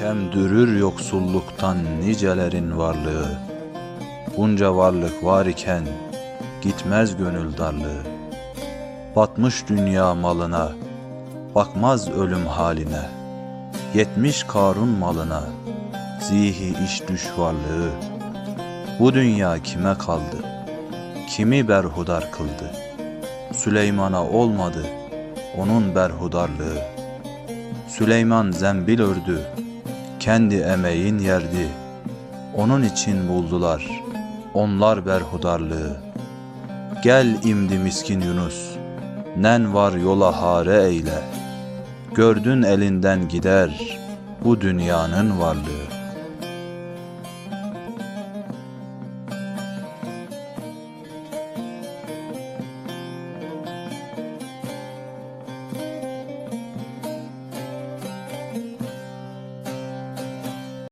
Kemdürür yoksulluktan nicelerin varlığı. Bunca varlık var iken gitmez gönül darlığı. Batmış dünya malına bakmaz ölüm haline. Yetmiş Karun malına zihi iş düş varlığı. Bu dünya kime kaldı? Kimi berhudar kıldı? Süleyman'a olmadı onun berhudarlığı. Süleyman zembil ördü kendi emeğin yerdi. Onun için buldular onlar berhudarlığı. Gel imdi miskin Yunus nen var yola hare eyle. Gördün elinden gider bu dünyanın varlığı